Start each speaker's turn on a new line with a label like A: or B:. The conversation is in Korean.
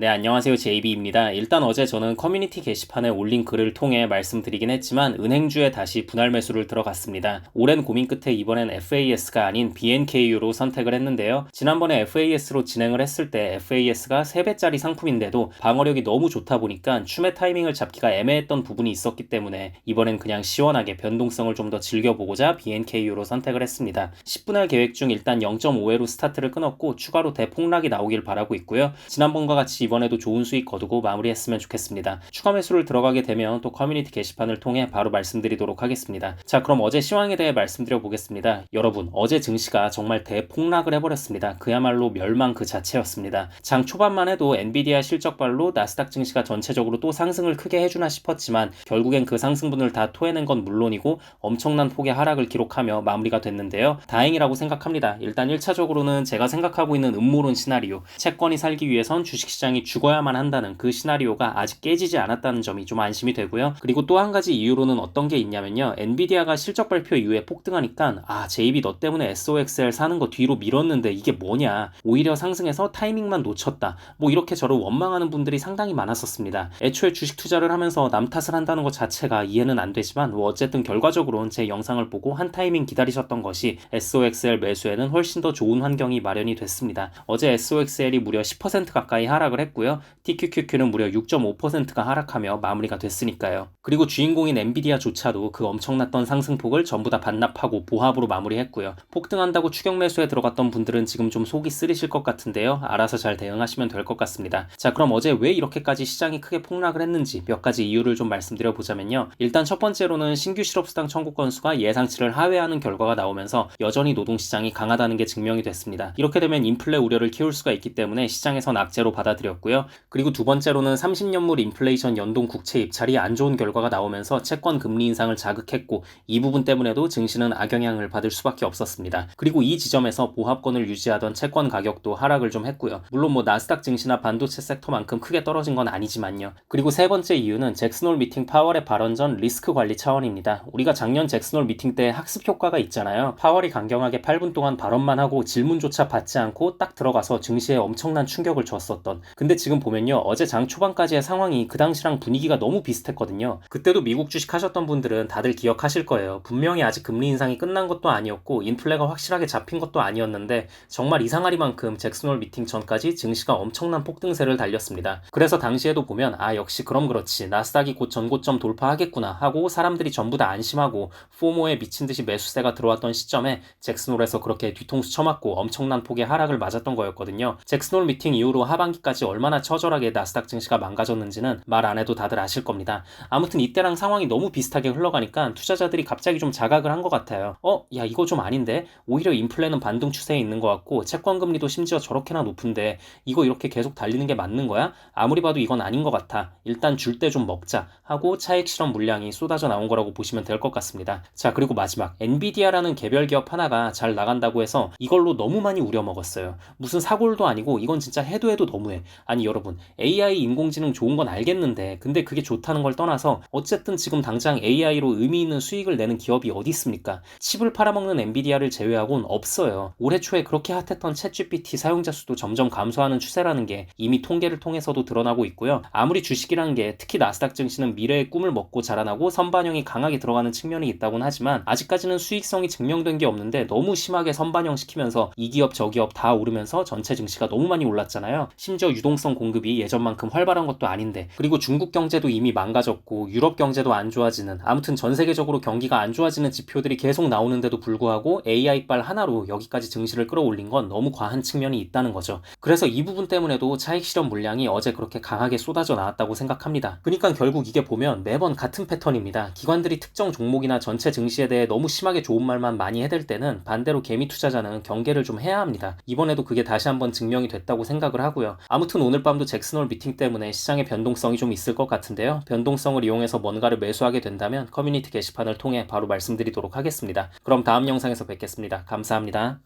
A: 네, 안녕하세요. JB입니다. 일단 어제 저는 커뮤니티 게시판에 올린 글을 통해 말씀드리긴 했지만 은행주에 다시 분할 매수를 들어갔습니다. 오랜 고민 끝에 이번엔 FAS가 아닌 BNKU로 선택을 했는데요. 지난번에 FAS로 진행을 했을 때 FAS가 3배짜리 상품인데도 방어력이 너무 좋다 보니까 춤의 타이밍을 잡기가 애매했던 부분이 있었기 때문에 이번엔 그냥 시원하게 변동성을 좀 더 즐겨보고자 BNKU로 선택을 했습니다. 10분할 계획 중 일단 0.5회로 스타트를 끊었고 추가로 대폭락이 나오길 바라고 있고요. 지난번과 같이 이번에도 좋은 수익 거두고 마무리했으면 좋겠습니다. 추가 매수를 들어가게 되면 또 커뮤니티 게시판을 통해 바로 말씀드리도록 하겠습니다. 자, 그럼 어제 시황에 대해 말씀드려 보겠습니다. 여러분, 어제 증시가 정말 대폭락을 해버렸습니다. 그야말로 멸망 그 자체였습니다. 장 초반만 해도 엔비디아 실적발로 나스닥 증시가 전체적으로 또 상승을 크게 해주나 싶었지만 결국엔 그 상승분을 다 토해낸 건 물론이고 엄청난 폭의 하락을 기록하며 마무리가 됐는데요. 다행이라고 생각합니다. 일단 1차적으로는 제가 생각하고 있는 음모론 시나리오, 채권이 살기 위해선 주식시장이 시장이 죽어야만 한다는 그 시나리오가 아직 깨지지 않았다는 점이 좀 안심이 되고요. 그리고 또 한 가지 이유로는 어떤 게 있냐면요. 엔비디아가 실적 발표 이후에 폭등하니까 아, 제이비 너 때문에 SOXL 사는 거 뒤로 밀었는데 이게 뭐냐. 오히려 상승해서 타이밍만 놓쳤다. 뭐 이렇게 저를 원망하는 분들이 상당히 많았었습니다. 애초에 주식 투자를 하면서 남 탓을 한다는 것 자체가 이해는 안 되지만 뭐 어쨌든 결과적으로는 제 영상을 보고 한 타이밍 기다리셨던 것이 SOXL 매수에는 훨씬 더 좋은 환경이 마련이 됐습니다. 어제 SOXL이 무려 10% 가까이 하락을 했고 했고요. TQQQ는 무려 6.5%가 하락하며 마무리가 됐으니까요. 그리고 주인공인 엔비디아조차도 그 엄청났던 상승폭을 전부 다 반납하고 보합으로 마무리했고요. 폭등한다고 추격 매수에 들어갔던 분들은 지금 좀 속이 쓰리실 것 같은데요. 알아서 잘 대응하시면 될 것 같습니다. 자, 그럼 어제 왜 이렇게까지 시장이 크게 폭락을 했는지 몇 가지 이유를 좀 말씀드려 보자면요. 일단 첫 번째로는 신규 실업수당 청구 건수가 예상치를 하회하는 결과가 나오면서 여전히 노동시장이 강하다는 게 증명이 됐습니다. 이렇게 되면 인플레 우려를 키울 수가 있기 때문에 시장에선 악재로 받아들 있고요. 그리고 두 번째로는 30년물 인플레이션 연동 국채 입찰이 안 좋은 결과가 나오면서 채권 금리 인상을 자극했고 이 부분 때문에도 증시는 악영향을 받을 수밖에 없었습니다. 그리고 이 지점에서 보합권을 유지하던 채권 가격도 하락을 좀 했고요. 물론 뭐 나스닥 증시나 반도체 섹터만큼 크게 떨어진 건 아니지만요. 그리고 세 번째 이유는 잭스놀 미팅 파월의 발언 전 리스크 관리 차원입니다. 우리가 작년 잭스놀 미팅 때 학습 효과가 있잖아요. 파월이 강경하게 8분 동안 발언만 하고 질문조차 받지 않고 딱 들어가서 증시에 엄청난 충격을 줬었던 근데 지금 보면요. 어제 장 초반까지의 상황이 그 당시랑 분위기가 너무 비슷했거든요. 그때도 미국 주식 하셨던 분들은 다들 기억하실 거예요. 분명히 아직 금리 인상이 끝난 것도 아니었고 인플레가 확실하게 잡힌 것도 아니었는데 정말 이상하리만큼 잭슨홀 미팅 전까지 증시가 엄청난 폭등세를 달렸습니다. 그래서 당시에도 보면 아 역시 그럼 그렇지 나스닥이 곧 전고점 돌파하겠구나 하고 사람들이 전부 다 안심하고 포모에 미친 듯이 매수세가 들어왔던 시점에 잭슨홀에서 그렇게 뒤통수 쳐맞고 엄청난 폭의 하락을 맞았던 거였거든요. 잭슨홀 미팅 이후로 하반기까지 얼마 얼마나 처절하게 나스닥 증시가 망가졌는지는 말 안 해도 다들 아실 겁니다. 아무튼 이때랑 상황이 너무 비슷하게 흘러가니까 투자자들이 갑자기 좀 자각을 한 것 같아요. 어, 야, 이거 좀 아닌데? 오히려 인플레는 반등 추세에 있는 것 같고, 채권 금리도 심지어 저렇게나 높은데, 이거 이렇게 계속 달리는 게 맞는 거야? 아무리 봐도 이건 아닌 것 같아. 일단 줄 때 좀 먹자. 하고 차익 실험 물량이 쏟아져 나온 거라고 보시면 될 것 같습니다. 자, 그리고 마지막. 엔비디아라는 개별 기업 하나가 잘 나간다고 해서 이걸로 너무 많이 우려 먹었어요. 무슨 사골도 아니고 이건 진짜 해도 해도 너무해. 아니 여러분 AI 인공지능 좋은 건 알겠는데 근데 그게 좋다는 걸 떠나서 어쨌든 지금 당장 AI로 의미 있는 수익을 내는 기업이 어디 있습니까? 칩을 팔아먹는 엔비디아를 제외하고는 없어요. 올해 초에 그렇게 핫했던 챗GPT 사용자 수도 점점 감소하는 추세라는 게 이미 통계를 통해서도 드러나고 있고요. 아무리 주식이라는 게 특히 나스닥 증시는 미래의 꿈을 먹고 자라나고 선반영이 강하게 들어가는 측면이 있다곤 하지만 아직까지는 수익성이 증명된 게 없는데 너무 심하게 선반영 시키면서 이 기업 저 기업 다 오르면서 전체 증시가 너무 많이 올랐잖아요. 심지어 유동 유동성 공급이 예전만큼 활발한 것도 아닌데 그리고 중국 경제도 이미 망가졌고 유럽 경제도 안 좋아지는 아무튼 전 세계적으로 경기가 안 좋아지는 지표들이 계속 나오는데도 불구하고 AI빨 하나로 여기까지 증시를 끌어올린 건 너무 과한 측면이 있다는 거죠. 그래서 이 부분 때문에도 차익 실험 물량이 어제 그렇게 강하게 쏟아져 나왔다고 생각합니다. 그러니까 결국 이게 보면 매번 같은 패턴입니다. 기관들이 특정 종목이나 전체 증시에 대해 너무 심하게 좋은 말만 많이 해댈 때는 반대로 개미 투자자는 경계를 좀 해야 합니다. 이번에도 그게 다시 한번 증명이 됐다고 생각을 하고요. 아무튼 오늘 밤도 잭슨홀 미팅 때문에 시장의 변동성이 좀 있을 것 같은데요. 변동성을 이용해서 뭔가를 매수하게 된다면 커뮤니티 게시판을 통해 바로 말씀드리도록 하겠습니다. 그럼 다음 영상에서 뵙겠습니다. 감사합니다.